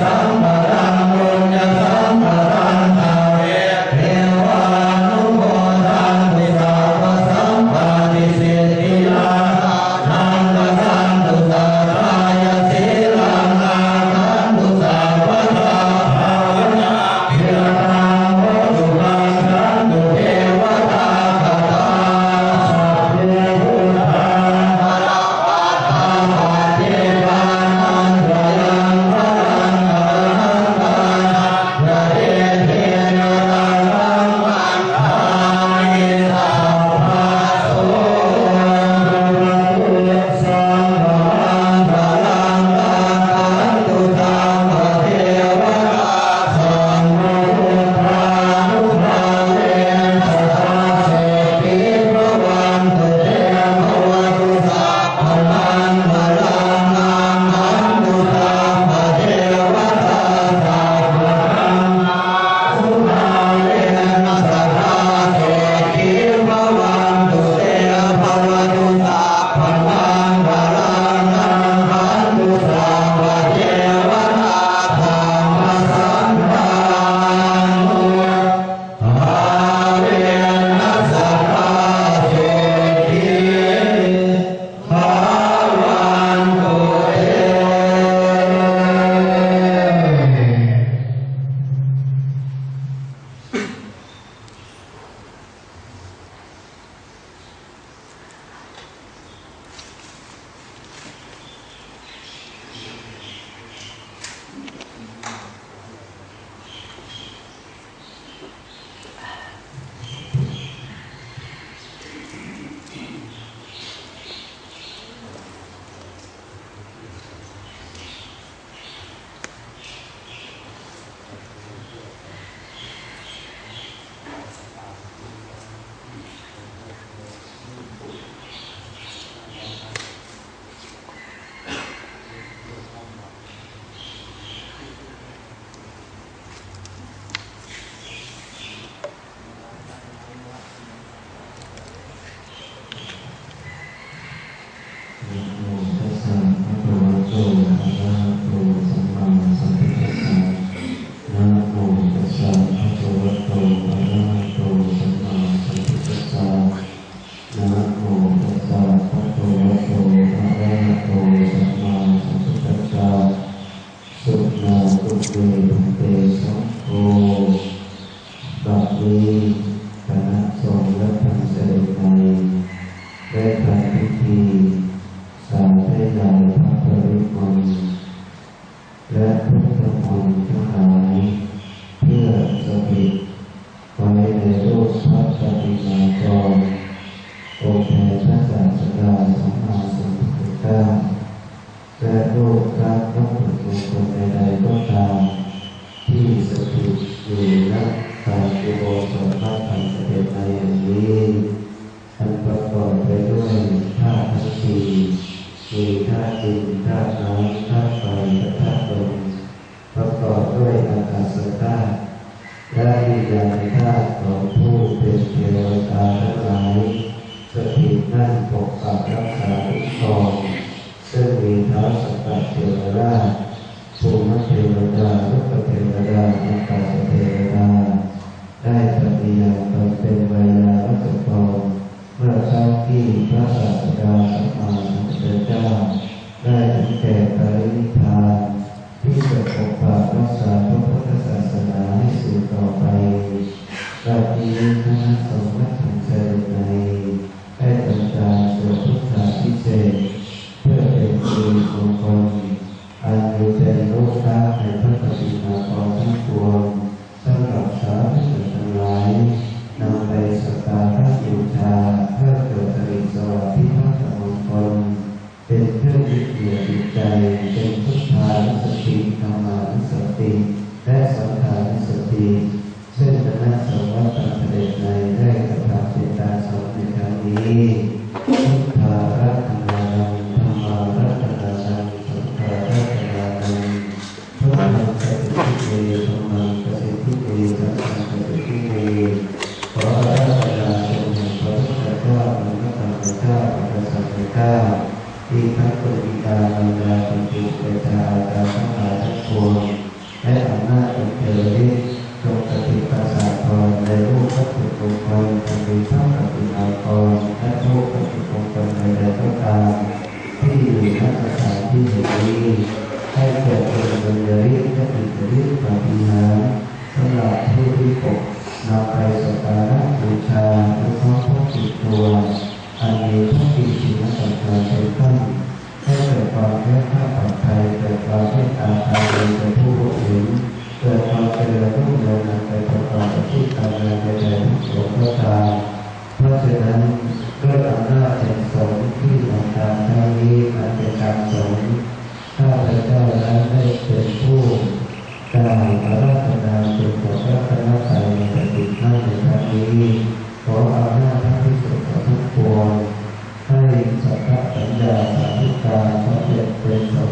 Rama เตเตชะโกบัรีคณะสงฆ์และทางเสด็จใได้ทำพิธีสาธยายพระปริมณและพุทธมนต์ทั้ยเพื่อสถิไว้ในรูปพระปฏิมาจองค์แห่งพระศาสดสัมมาสัมา และโลกพระวัตถุมงคลใดก็ตามที่สถิตอยู่ณามอุโบสพธรรมเสด็จในแงนี้อันประกอบไปด้วยธาทั้งสี่มีธาตุดิ แก่ปริพานที่จะปกปักรักษาพระพุทธาสนาให้สืบต่อไปบัดนี้คณะสงฆ์วัถึงในได้ทกรสวพุทธาพิเศษเพื่อเป็นสิริมงคลอันอยู่ใโลกาในพระปฏิมาของทั้งปวง วิญญาณจิตเจตากรทั้งหลายทั้งปและอำนาจของเทวฤทธิ์งสถิตประสาทพรในรูปพระพุทธมงคลจะเท่ากับอุณาพรและรูปพระพุทธมงคลใดๆก็ตามที่อยู่ณสถานที่แห่นให้เกิดเป็นบุญญาฤทนและอิทธิฤทนปาฏิหาสำหรับผู้ที่ปกนำไปสักการะบูชาและพร้อมพกตัวอันมีพระกิจจิตและสังขารเป็นต้น ให้เกิดความแค่ข้าปลอดภัยเกิดความเมตตาภายในผู้ uh,